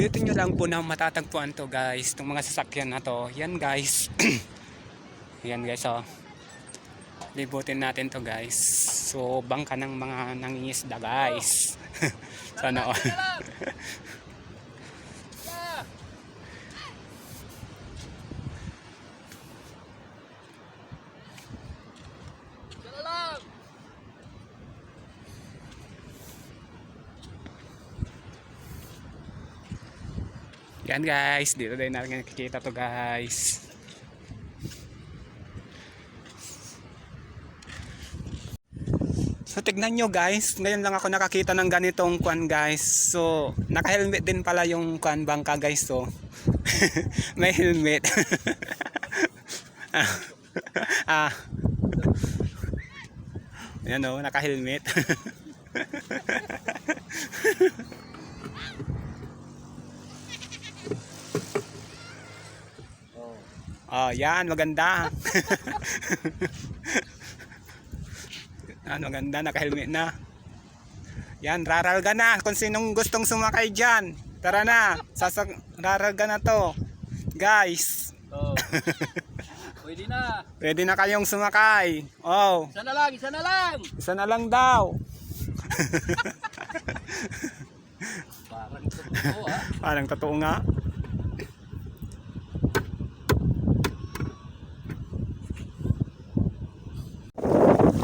dito nyo lang po na matatagpuan to guys. Itong mga sasakyan na to. Yan guys. Yan guys oh. Libutin natin to guys. So bangka ng mga nangingisda guys. Sana all. Dala lang. Yan guys, dito din natin nakikita to guys. So tignan nyo guys, ngayon lang ako nakakita ng ganitong kwan guys. So naka-helmet din pala yung kwan bangka guys so. May helmet. ah. ah. Yan o, naka-helmet. Oh, yan, maganda. yan, maganda, naka-helmet na. Yan, raralga na. Kung sinong gustong sumakay dyan, tara na. Sasak raralga na to. Guys, Oh. Pwede na. pwede na kayong sumakay. Oh, Isa na lang, isa na lang. isa na lang daw. Parang totoo ha. Parang totoo nga.